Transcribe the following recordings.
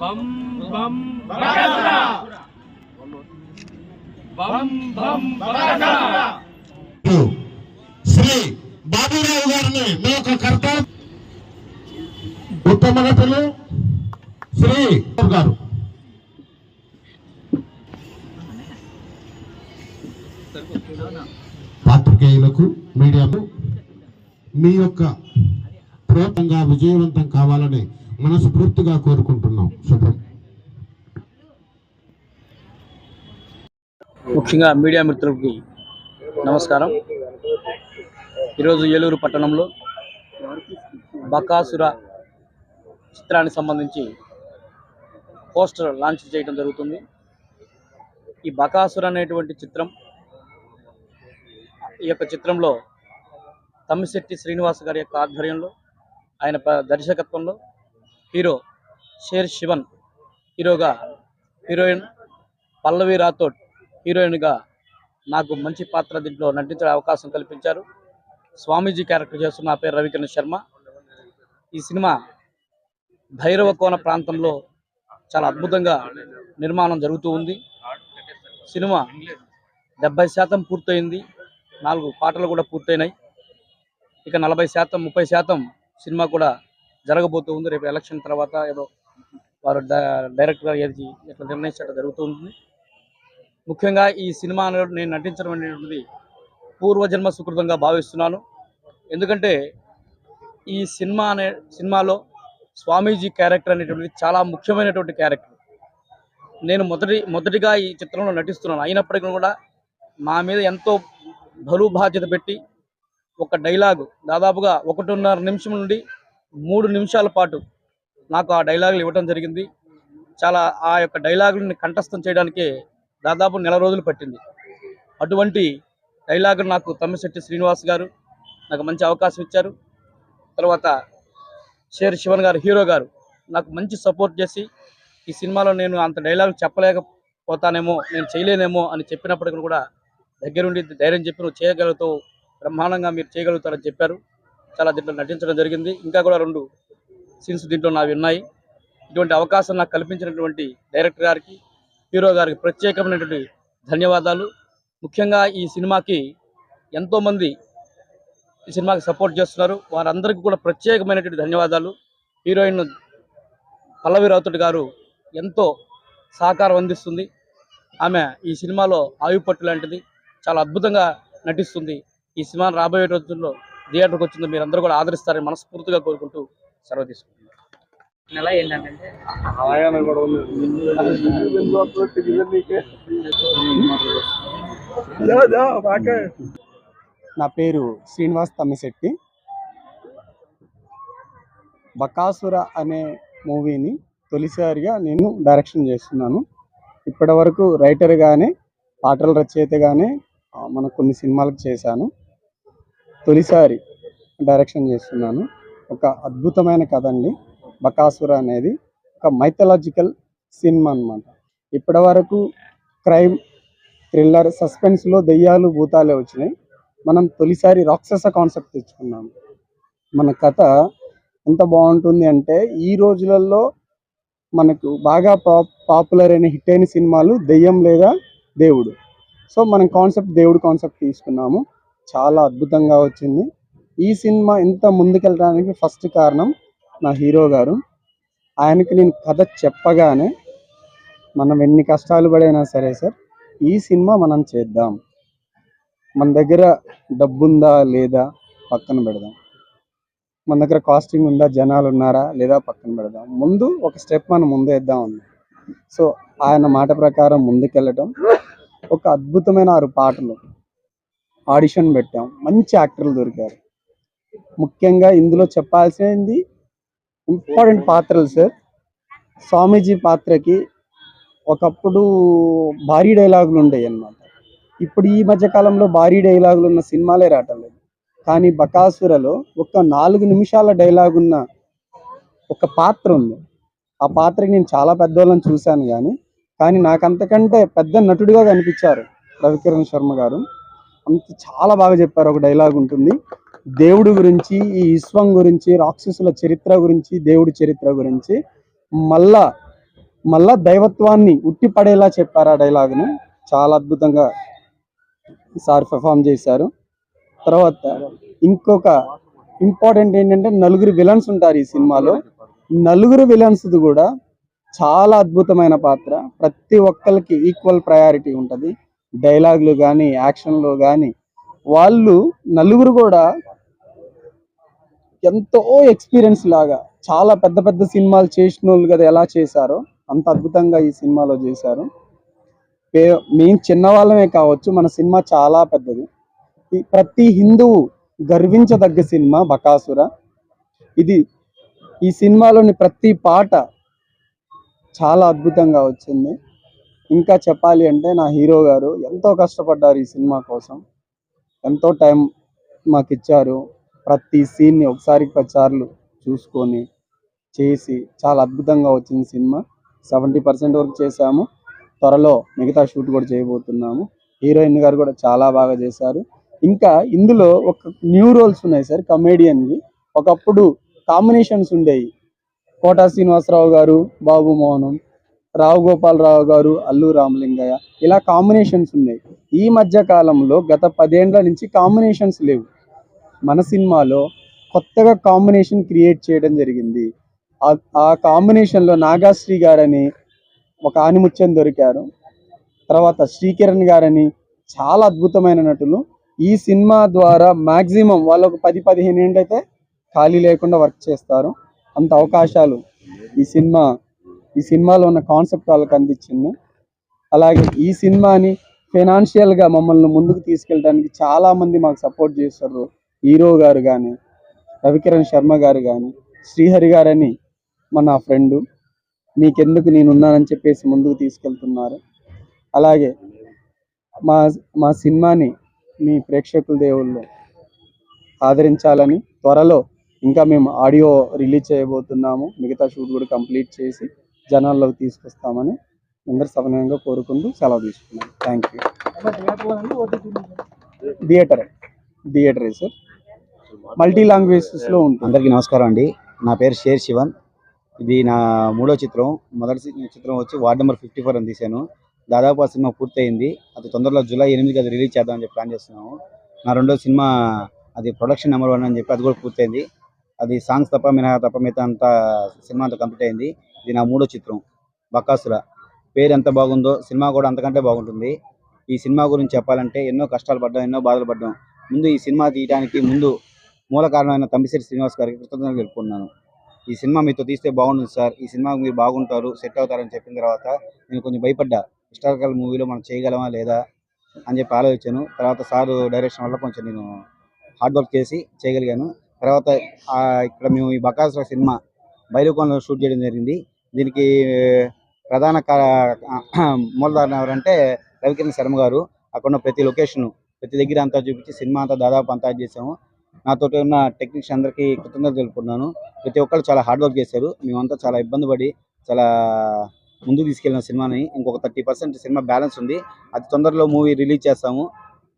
బం బం బం బం శ్రీ బాబురావు గారిని మీ యొక్క కర్త ఉత్తమ నటులు శ్రీ గారు. పాత్రికేయులకు మీడియాకు మీ యొక్క ప్రయత్నంగా విజయవంతం కావాలని మనస్ఫూర్తిగా కోరుకుంటున్నాం. శుభం. ముఖ్యంగా మీడియా మిత్రులకి నమస్కారం. ఈరోజు ఏలూరు పట్టణంలో బకాసుర చిత్రానికి సంబంధించి పోస్టర్ లాంచ్ చేయడం జరుగుతుంది. ఈ బకాసుర అనేటువంటి చిత్రం ఈ యొక్క చిత్రంలో తమ్మిశెట్టి శ్రీనివాస్ గారి యొక్క ఆధ్వర్యంలో ఆయన దర్శకత్వంలో హీరో షేర్ శివన్ హీరోగా హీరోయిన్ పల్లవి రాథోడ్ హీరోయిన్గా నాకు మంచి పాత్ర దీంట్లో నటించే అవకాశం కల్పించారు. స్వామీజీ క్యారెక్టర్ చేస్తున్న నా పేరు రవికిరణ్ శర్మ. ఈ సినిమా భైరవ కోన ప్రాంతంలో చాలా అద్భుతంగా నిర్మాణం జరుగుతూ ఉంది. సినిమా డెబ్బై శాతం పూర్తయింది. నాలుగు పాటలు కూడా పూర్తయినాయి. ఇక నలభై శాతం ముప్పై శాతం సినిమా కూడా జరగబోతూ ఉంది. రేపు ఎలక్షన్ తర్వాత ఏదో వారు డ- డైరెక్టర్ ఏది ఎట్లా నిర్ణయించడం జరుగుతూ ఉంటుంది. ముఖ్యంగా ఈ సినిమాలో నేను నటించడం అనేటువంటిది పూర్వజన్మ సుకృతంగా భావిస్తున్నాను. ఎందుకంటే ఈ సినిమా అనే సినిమాలో స్వామీజీ క్యారెక్టర్ అనేటువంటిది చాలా ముఖ్యమైనటువంటి క్యారెక్టర్. నేను మొదటి మొదటిగా ఈ చిత్రంలో నటిస్తున్నాను. అయినప్పటికీ కూడా నా మీద ఎంతో బరువు బాధ్యత పెట్టి ఒక డైలాగు దాదాపుగా ఒకటిన్నర నిమిషం నుండి మూడు నిమిషాల పాటు నాకు ఆ డైలాగులు ఇవ్వడం జరిగింది. చాలా ఆ యొక్క డైలాగులని కంఠస్థం చేయడానికే దాదాపు నెల రోజులు పట్టింది. అటువంటి డైలాగ్ నాకు తమ్మిశెట్టి శ్రీనివాస్ గారు నాకు మంచి అవకాశం ఇచ్చారు. తర్వాత షేర్ శివన్ గారు హీరో గారు నాకు మంచి సపోర్ట్ చేసి ఈ సినిమాలో నేను అంత డైలాగ్ చెప్పలేకపోతానేమో నేను చేయలేనేమో అని చెప్పినప్పటికీ కూడా దగ్గరుండి ధైర్యం చెప్పి నువ్వు చేయగలుగుతావు బ్రహ్మాండంగా మీరు చేయగలుగుతారని చెప్పారు. చాలా దీంట్లో నటించడం జరిగింది. ఇంకా కూడా రెండు సీన్స్ దీంట్లో నావి ఉన్నాయి. ఇటువంటి అవకాశం నాకు కల్పించినటువంటి డైరెక్టర్ గారికి హీరో గారికి ప్రత్యేకమైనటువంటి ధన్యవాదాలు. ముఖ్యంగా ఈ సినిమాకి ఎంతోమంది ఈ సినిమాకి సపోర్ట్ చేస్తున్నారు. వారందరికీ కూడా ప్రత్యేకమైనటువంటి ధన్యవాదాలు. హీరోయిన్ పల్లవి రావుతుడి గారు ఎంతో సహకారం అందిస్తుంది. ఆమె ఈ సినిమాలో ఆయుపట్టు లాంటిది. చాలా అద్భుతంగా నటిస్తుంది. ఈ సినిమా రాబోయే రోజుల్లో థియేటర్కి వచ్చిందో మీరు అందరూ కూడా ఆదరిస్తారని మనస్ఫూర్తిగా కోరుకుంటూ సెలవు తీసుకుంటున్నాను నెల ఏంటంటే? నా పేరు శ్రీనివాస్ తమ్మిశెట్టి. బకాసుర అనే మూవీని తొలిసారిగా నేను డైరెక్షన్ చేస్తున్నాను. ఇప్పటి వరకు రైటర్గానే పాటల రచయితగానే మన కొన్ని సినిమాలకు చేశాను. తొలిసారి డైరెక్షన్ చేస్తున్నాను. ఒక అద్భుతమైన కథ అండి. బకాసుర అనేది ఒక మైథలాజికల్ సినిమా అన్నమాట. ఇప్పటి వరకు క్రైమ్ థ్రిల్లర్ సస్పెన్స్లో దెయ్యాలు భూతాలే వచ్చినాయి. మనం తొలిసారి రాక్షస కాన్సెప్ట్ తెచ్చుకున్నాము. మన కథ ఎంత బాగుంటుంది అంటే ఈ రోజులలో మనకు బాగా పాప్ పాపులర్ అయిన హిట్ అయిన సినిమాలు దెయ్యం లేదా దేవుడు. సో మనం కాన్సెప్ట్ దేవుడు కాన్సెప్ట్ తీసుకున్నాము. చాలా అద్భుతంగా వచ్చింది. ఈ సినిమా ఇంత ముందుకెళ్ళడానికి ఫస్ట్ కారణం నా హీరో గారు. ఆయనకి నేను కథ చెప్పగానే మనం ఎన్ని కష్టాలు పడైనా సరే సార్ ఈ సినిమా మనం చేద్దాం. మన దగ్గర డబ్బుందా లేదా పక్కన పెడదాం. మన దగ్గర కాస్టింగ్ ఉందా జనాలు ఉన్నారా లేదా పక్కన పెడదాం. ముందు ఒక స్టెప్ మనం ముందు వేద్దాం ఉంది సో ఆయన మాట ప్రకారం ముందుకెళ్ళటం ఒక అద్భుతమైన ఆరు పాటలు. ఆడిషన్ పెట్టాం. మంచి యాక్టర్లు దొరికారు. ముఖ్యంగా ఇందులో చెప్పాల్సింది ఇంపార్టెంట్ పాత్రలు సార్. స్వామీజీ పాత్రకి ఒకప్పుడు భారీ డైలాగులు ఉండేవి అన్నమాట. ఇప్పుడు ఈ మధ్య కాలంలో భారీ డైలాగులు ఉన్న సినిమాలే రావటం లేదు. కానీ బకాసురలో ఒక నాలుగు నిమిషాల డైలాగ్ ఉన్న ఒక పాత్ర ఉంది. ఆ పాత్రకి నేను చాలా పెద్దవాళ్ళని చూశాను కానీ కానీ నాకు అంతకంటే పెద్ద నటుడిగా కనిపించారు రవికిరణ్ శర్మ గారు. అంత చాలా బాగా చెప్పారు. ఒక డైలాగ్ ఉంటుంది. దేవుడి గురించి ఈ విశ్వం గురించి రాక్షసుల చరిత్ర గురించి దేవుడి చరిత్ర గురించి మళ్ళా మళ్ళా దైవత్వాన్ని ఉట్టిపడేలా చెప్పారు ఆ డైలాగ్ను. చాలా అద్భుతంగా సార్ పెర్ఫామ్ చేశారు. తర్వాత ఇంకొక ఇంపార్టెంట్ ఏంటంటే నలుగురు విలన్స్ ఉంటారు ఈ సినిమాలో. నలుగురు విలన్స్ కూడా చాలా అద్భుతమైన పాత్ర. ప్రతి ఒక్కరికి ఈక్వల్ ప్రయారిటీ ఉంటుంది. డైలాగులు కానీ యాక్షన్లు కానీ వాళ్ళు నలుగురు కూడా ఎంతో ఎక్స్పీరియన్స్ లాగా చాలా పెద్ద పెద్ద సినిమాలు చేసిన వాళ్ళు కదా ఎలా చేశారో అంత అద్భుతంగా ఈ సినిమాలో చేశారు. పే- మేము చిన్నవాళ్ళమే కావచ్చు మన సినిమా చాలా పెద్దది. ప్రతి హిందువు గర్వించదగ్గ సినిమా బకాసుర. ఇది ఈ సినిమాలోని ప్రతి పాట చాలా అద్భుతంగా వచ్చింది. ఇంకా చెప్పాలి అంటే నా హీరో గారు ఎంతో కష్టపడ్డారు ఈ సినిమా కోసం. ఎంతో టైం మాకు ఇచ్చారు. ప్రతి సీన్ని ఒకసారి పదిసార్లు చూసుకొని చేసి చాలా అద్భుతంగా వచ్చింది సినిమా. సెవెంటీ పర్సెంట్ వరకు చేశాము. త్వరలో మిగతా షూట్ కూడా చేయబోతున్నాము. హీరోయిన్ గారు కూడా చాలా బాగా చేశారు. ఇంకా ఇందులో ఒక న్యూ రోల్స్ ఉన్నాయి సార్ కమేడియన్వి ఒకప్పుడు కాంబినేషన్స్ ఉండేవి. కోటా శ్రీనివాసరావు గారు బాబు మోహనం రావు గోపాలరావు గారు అల్లు రామలింగయ్య ఇలా కాంబినేషన్స్ ఉన్నాయి. ఈ మధ్య కాలంలో గత పదేండ్ల నుంచి కాంబినేషన్స్ లేవు. మన సినిమాలో కొత్తగా కాంబినేషన్ క్రియేట్ చేయడం జరిగింది. ఆ- కాంబినేషన్లో నాగాశ్రీ గారని ఒక ఆనిముత్యం దొరికారు. తర్వాత శ్రీకిరణ్ గారని చాలా అద్భుతమైన నటులు. ఈ సినిమా ద్వారా మాక్సిమం వాళ్ళు ఒక పది పదిహేను ఏంటైతే ఖాళీ లేకుండా వర్క్ చేస్తారు. అంత అవకాశాలు ఈ సినిమా ఈ సినిమాలో ఉన్న కాన్సెప్ట్ వాళ్ళకి అందించింది. అలాగే ఈ సినిమాని ఫైనాన్షియల్గా మమ్మల్ని ముందుకు తీసుకెళ్ళడానికి చాలామంది మాకు సపోర్ట్ చేస్తారు హీరో గారు కానీ రవికిరణ్ శర్మ గారు కానీ శ్రీహరి గారని మన ఫ్రెండు మీకెందుకు నేను ఉన్నానని చెప్పేసి ముందుకు తీసుకెళ్తున్నారు. అలాగే మా మా సినిమాని మీ ప్రేక్షకుల దేవుళ్ళు ఆదరించాలని త్వరలో ఇంకా మేము ఆడియో రిలీజ్ చేయబోతున్నాము. మిగతా షూట్ కూడా కంప్లీట్ చేసి జనాల్లోకి తీసుకొస్తామని అందరు సమన్వయంగా కోరుకుంటూ సెలవు తీసుకున్నాను థ్యాంక్ యూ థియేటర్ థియేటరే సార్ మల్టీ లాంగ్వేజెస్లో ఉంటుంది. అందరికీ నమస్కారం అండి. నా పేరు షేర్ శివన్. ఇది నా మూడో చిత్రం. మొదటి చిత్రం వచ్చి వార్డ్ నెంబర్ ఫిఫ్టీ ఫోర్ అని తీశాను. దాదాపు ఆ సినిమా పూర్తయింది. అది తొందరలో జూలై ఎనిమిదికి అది రిలీజ్ చేద్దామని చెప్పి ప్లాన్ చేస్తున్నాము. నా రెండో సినిమా అది ప్రొడక్షన్ నెంబర్ వన్ అని చెప్పి అది కూడా పూర్తయింది. అది సాంగ్స్ తప్ప మినహా తప్ప మిగతా అంతా సినిమా అంతా కంప్లీట్ అయింది. ఇది నా మూడో చిత్రం బకాసుర. పేరు ఎంత బాగుందో సినిమా కూడా అంతకంటే బాగుంటుంది. ఈ సినిమా గురించి చెప్పాలంటే ఎన్నో కష్టాలు పడ్డాం ఎన్నో బాధలు పడ్డాం. ముందు ఈ సినిమా తీయడానికి ముందు మూల కారణమైన తమ్మిశెట్టి శ్రీనివాస్ గారికి కృతజ్ఞతలు తెలుపుకున్నాను ఈ సినిమా మీతో తీస్తే బాగుంటుంది సార్. ఈ సినిమా మీరు బాగుంటారు సెట్ అవుతారని చెప్పిన తర్వాత నేను కొంచెం భయపడ్డా. హిస్టారికల్ మూవీలో మనం చేయగలమా లేదా అని చెప్పి ఆలోచించాను. తర్వాత సార్ డైరెక్షన్ వల్ల కొంచెం నేను హార్డ్ వర్క్ చేసి చేయగలిగాను. తర్వాత ఇక్కడ మేము ఈ బకాసుర సినిమా బైరుకోణలో షూట్ చేయడం జరిగింది. దీనికి ప్రధాన కా- మూలధారణ ఎవరంటే రవికిరణ్ శర్మ గారు. అక్కడ ఉన్న ప్రతి లొకేషన్ ప్రతి దగ్గర అంతా చూపించి సినిమా అంతా దాదాపు అంతా చేసాము నాతో ఉన్న టెక్నీషియన్ అందరికీ కృతజ్ఞతలు తెలుపుకున్నాను ప్రతి ఒక్కరు చాలా హార్డ్ వర్క్ చేశారు. మేమంతా చాలా ఇబ్బంది పడి చాలా ముందుకు తీసుకెళ్ళిన సినిమాని ఇంకొక థర్టీ పర్సెంట్ సినిమా బ్యాలెన్స్ ఉంది. అది తొందరలో మూవీ రిలీజ్ చేస్తాము.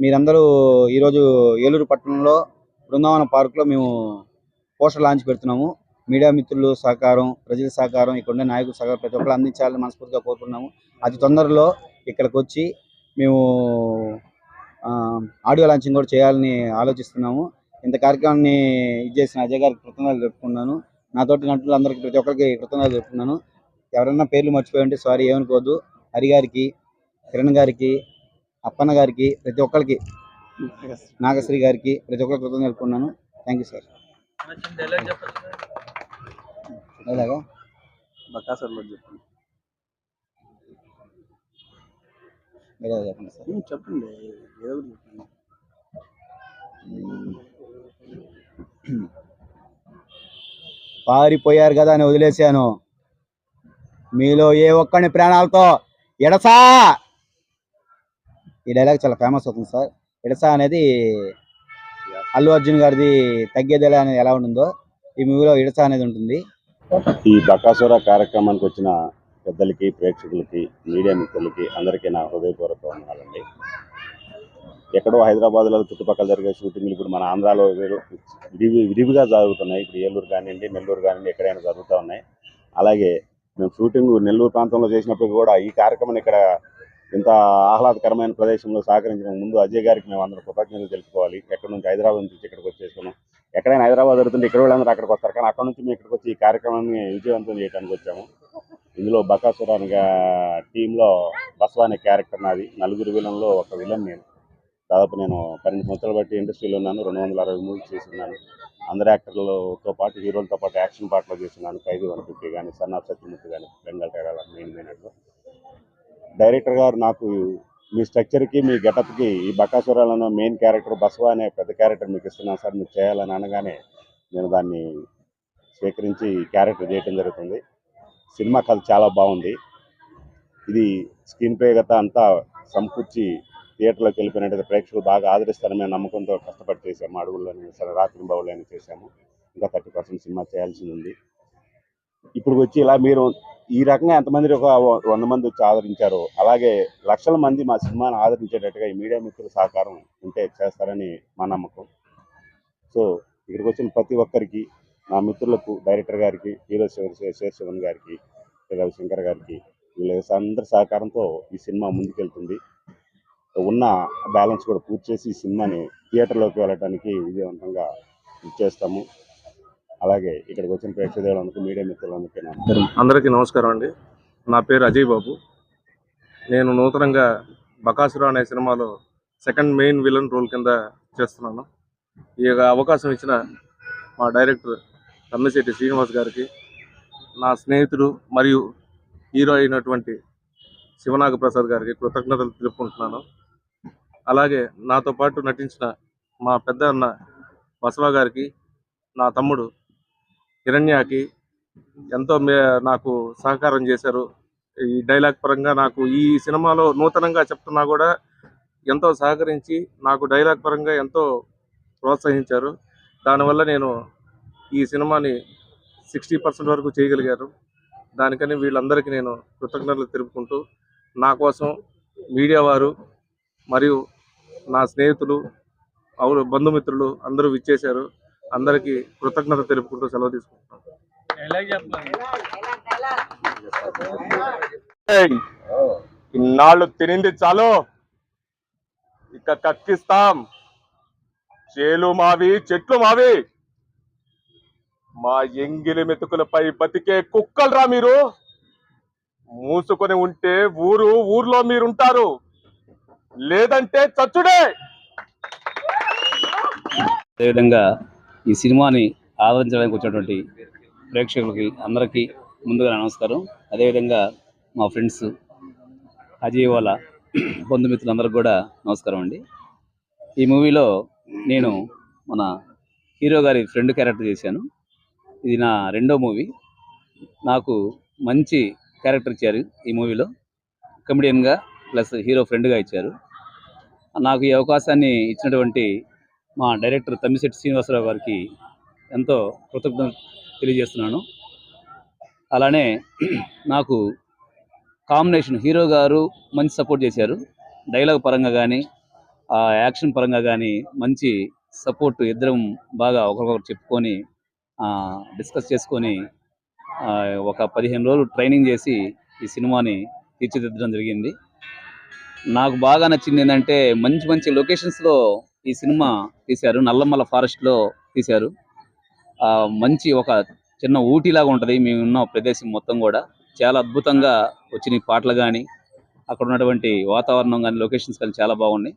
మీరందరూ ఈరోజు ఏలూరు పట్టణంలో బృందావన పార్క్లో మేము పోస్టర్ లాంచ్ పెడుతున్నాము. మీడియా మిత్రులు సహకారం ప్రజల సహకారం ఇక్కడ ఉండే నాయకుల సహకారం ప్రతి ఒక్కరు అందించాలని మనస్ఫూర్తిగా కోరుకున్నాము అది తొందరలో ఇక్కడికి వచ్చి మేము ఆడియో లాంచింగ్ కూడా చేయాలని ఆలోచిస్తున్నాము. ఇంత కార్యక్రమాన్ని ఇది చేసిన అజయ్ గారికి కృతజ్ఞతలు చెప్పుకున్నాను నాతోటి నటులందరికీ ప్రతి ఒక్కరికి కృతజ్ఞతలు చెప్పుకున్నాను ఎవరైనా పేర్లు మర్చిపోయి ఉంటే సారీ ఏమనుకోవద్దు. హరి గారికి కిరణ్ గారికి అప్పన్న గారికి ప్రతి ఒక్కరికి నాగశ్రీ. గారికి ప్రతి ఒక్కరికి కృతజ్ఞతలు తెలుపుకున్నాను థ్యాంక్ యూ సార్. అలాగా బకాసర్లో చెప్పండి. మీరే చెప్పండి సార్. చెప్పండి ఏదో ఒకటి చెప్పండి. పారిపోయారు కదా అని వదిలేశాను. మీలో ఏ ఒక్కని ప్రాణాలతో ఎడసా? ఈ డైలాగ్ చాలా ఫేమస్ అవుతుంది సార్. ఎడసా అనేది అల్లు అర్జున్ గారిది తగ్గేదేలా అనేది ఎలా ఉంటుందో ఈ మూవీలో ఎడసా అనేది ఉంటుంది. ఈ బకాసుర కార్యక్రమానికి వచ్చిన పెద్దలకి ప్రేక్షకులకి మీడియా మిత్రులకి అందరికీ నా హృదయపూర్వక వందనాలండి. ఎక్కడో హైదరాబాద్లో చుట్టుపక్కల జరిగే షూటింగ్లు ఇప్పుడు మన ఆంధ్రాలో విరి- విరివి విరివిగా జరుగుతున్నాయి. ఇప్పుడు ఏలూరు కానివ్వండి నెల్లూరు కానివ్వండి ఎక్కడైనా జరుగుతూ ఉన్నాయి. అలాగే మేము షూటింగ్ నెల్లూరు ప్రాంతంలో చేసినప్పుడు కూడా ఈ కార్యక్రమం ఇక్కడ ఇంత ఆహ్లాదకరమైన ప్రదేశంలో సహకరించిన ముందు అజయ్ గారికి మేము అందరం కృతజ్ఞతలు తెలుసుకోవాలి. ఎక్కడి నుంచి హైదరాబాద్ నుంచి ఇక్కడికి వచ్చేసుకున్నాం ఎక్కడైనా హైదరాబాద్ జరుగుతుంటే ఇక్కడ వాళ్ళందరూ అక్కడికి వస్తారు. కానీ అక్కడ నుంచి మేము ఇక్కడికి వచ్చి ఈ కార్యక్రమాన్ని విజయవంతం చేయడానికి వచ్చాము. ఇందులో బకాసుర టీంలో బస్వా అనే క్యారెక్టర్ నాది. నలుగురు విలన్లో ఒక విలన్ నేను. దాదాపు నేను పన్నెండు సంవత్సరాలు బట్టి ఇండస్ట్రీలో ఉన్నాను. రెండు వందల అరవై మూవీలు చేస్తున్నాను. అందరు యాక్టర్లతో పాటు హీరోలతో పాటు యాక్షన్ పాటలో చేస్తున్నాను. ఖైదీ వన్ ఫిఫ్టీ కానీ సన్ సత్యమూర్తి కానీ బెంగాల్ టైరాల మెయిన్ మెయిన్ డైరెక్టర్ గారు నాకు మీ స్ట్రక్చర్కి మీ గెటప్కి ఈ బకాసురాలను మెయిన్ క్యారెక్టర్ బసవా అనే పెద్ద క్యారెక్టర్ మీకు ఇస్తున్నాను సార్. మీరు చేయాలని అనగానే నేను దాన్ని స్వీకరించి క్యారెక్టర్ చేయడం జరుగుతుంది. సినిమా కథ చాలా బాగుంది. ఇది స్క్రీన్ ప్లే గత అంతా సమకూర్చి థియేటర్లోకి వెళ్ళిపోయినట్టయితే ప్రేక్షకులు బాగా ఆదరిస్తారనే నమ్మకంతో కష్టపడి చేశాము. అడుగుల్లోని సరే రాత్రి బావులని చేశాము. ఇంకా థర్టీ పర్సెంట్ సినిమా చేయాల్సి ఉంది. ఇప్పుడు వచ్చి ఇలా మీరు ఈ రకంగా ఎంతమంది ఒక వంద మంది వచ్చి ఆదరించారు అలాగే లక్షల మంది మా సినిమాను ఆదరించేటట్టుగా ఈ మీడియా మిత్రుల సహకారం ఉంటే చేస్తారని మా నమ్మకం. సో ఇక్కడికి వచ్చిన ప్రతి ఒక్కరికి నా మిత్రులకు డైరెక్టర్ గారికి హీరో శివ శివన్ గారికి రవిశంకర్ గారికి వీళ్ళ అందరి సహకారంతో ఈ సినిమా ముందుకెళ్తుంది. ఉన్న బ్యాలెన్స్ కూడా పూర్తి చేసి ఈ సినిమాని థియేటర్లోకి వెళ్ళడానికి విజయవంతంగా ఇచ్చేస్తాము అలాగే ఇక్కడికి వచ్చిన ప్రేక్షకులందరికీ మీడియా మిత్రులందరికీ నా అందరికీ నమస్కారం అండి. నా పేరు అజయ్ బాబు. నేను నూతనంగా బకాసురా అనే సినిమాలో సెకండ్ మెయిన్ విలన్ రోల్ కింద చేస్తున్నాను. ఈ యొక్క అవకాశం ఇచ్చిన మా డైరెక్టర్ తమ్మిశెట్టి శ్రీనివాస్ గారికి నా స్నేహితుడు మరియు హీరో అయినటువంటి శివనాగ ప్రసాద్ గారికి కృతజ్ఞతలు తెలుపుకుంటున్నాను. అలాగే నాతో పాటు నటించిన మా పెద్ద అన్న బసవ గారికి నా తమ్ముడు హిరణ్యాకి ఎంతో మే నాకు సహకారం చేశారు. ఈ డైలాగ్ పరంగా నాకు ఈ సినిమాలో నూతనంగా చెప్తున్నా కూడా ఎంతో సహకరించి నాకు డైలాగ్ పరంగా ఎంతో ప్రోత్సహించారు. దానివల్ల నేను ఈ సినిమాని సిక్స్టీ పర్సెంట్ వరకు చేయగలిగారు. దానికని వీళ్ళందరికీ నేను కృతజ్ఞతలు తెలుపుకుంటూ నా కోసం మీడియా వారు మరియు నా స్నేహితులు అవును బంధుమిత్రులు అందరూ విచ్చేశారు. అందరికీ కృతజ్ఞత తెలుపుకుంటూ సెలవు తీసుకుంటున్నాను ఇన్నాళ్ళు తినింది చాలు. ఇక కక్కిస్తాం. చేలు మావి చెట్లు మావి. మా ఎంగిలి మెతుకులపై బతికే కుక్కలరా మీరు. మూసుకొని ఉంటే ఊరు ఊర్లో మీరుంటారు. లేదంటే చచ్చుడే. అదేవిధంగా ఈ సినిమాని ఆదరించడానికి వచ్చినటువంటి ప్రేక్షకులకి అందరికీ ముందుగా నమస్కారం. అదేవిధంగా మా ఫ్రెండ్స్ అజయ్ వాళ్ళ బంధుమిత్రులందరికీ కూడా నమస్కారం అండి. ఈ మూవీలో నేను మన హీరో గారి ఫ్రెండ్ క్యారెక్టర్ చేశాను. ఇది నా రెండో మూవీ. నాకు మంచి క్యారెక్టర్ ఇచ్చారు ఈ మూవీలో. కమెడియన్గా ప్లస్ హీరో ఫ్రెండ్గా ఇచ్చారు. నాకు ఈ అవకాశాన్ని ఇచ్చినటువంటి మా డైరెక్టర్ తమ్మిశెట్టి శ్రీనివాసరావు గారికి ఎంతో కృతజ్ఞత తెలియజేస్తున్నాను. అలానే నాకు కాంబినేషన్ హీరో గారు మంచి సపోర్ట్ చేశారు. డైలాగ్ పరంగా కానీ ఆ యాక్షన్ పరంగా కానీ మంచి సపోర్ట్ ఇద్దరం బాగా ఒకరికొకరు చెప్పుకొని డిస్కస్ చేసుకొని ఒక పదిహేను రోజులు ట్రైనింగ్ చేసి ఈ సినిమాని తీర్చిదిద్దడం జరిగింది. నాకు బాగా నచ్చింది ఏంటంటే మంచి మంచి లొకేషన్స్లో ఈ సినిమా తీశారు. నల్లమల్ల ఫారెస్ట్లో తీశారు. ఆ, మంచి ఒక చిన్న ఊటీలాగా ఉంటుంది. మేము ఉన్న ప్రదేశం మొత్తం కూడా. చాలా అద్భుతంగా వచ్చిన పాటలు కానీ అక్కడ ఉన్నటువంటి వాతావరణం కానీ లొకేషన్స్ కానీ చాలా బాగున్నాయి.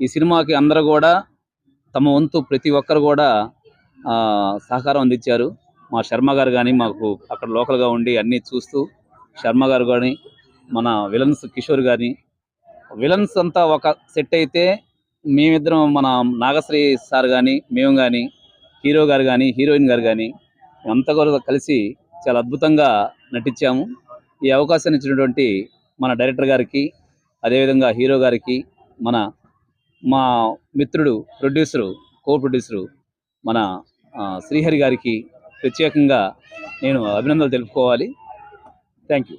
ఈ సినిమాకి అందరూ కూడా తమ వంతు ప్రతి ఒక్కరు కూడా ఆ, సహకారం అందించారు. మా శర్మ గారు కానీ మాకు అక్కడ లోకల్గా ఉండి అన్నీ చూస్తూ శర్మ గారు కానీ మన విలన్స్ కిషోర్ కానీ విలన్స్ అంతా ఒక సెట్ అయితే మేమిద్దరం మన నాగశ్రీ సార్ కానీ మేము కానీ హీరో గారు కానీ హీరోయిన్ గారు కానీ అంతా కూడా కలిసి చాలా అద్భుతంగా నటించాము. ఈ అవకాశాన్ని ఇచ్చినటువంటి మన డైరెక్టర్ గారికి అదేవిధంగా హీరో గారికి మన మా మిత్రుడు ప్రొడ్యూసరు కో ప్రొడ్యూసరు మన శ్రీహరి గారికి ప్రత్యేకంగా నేను అభినందనలు తెలుపుకోవాలి. Thank you.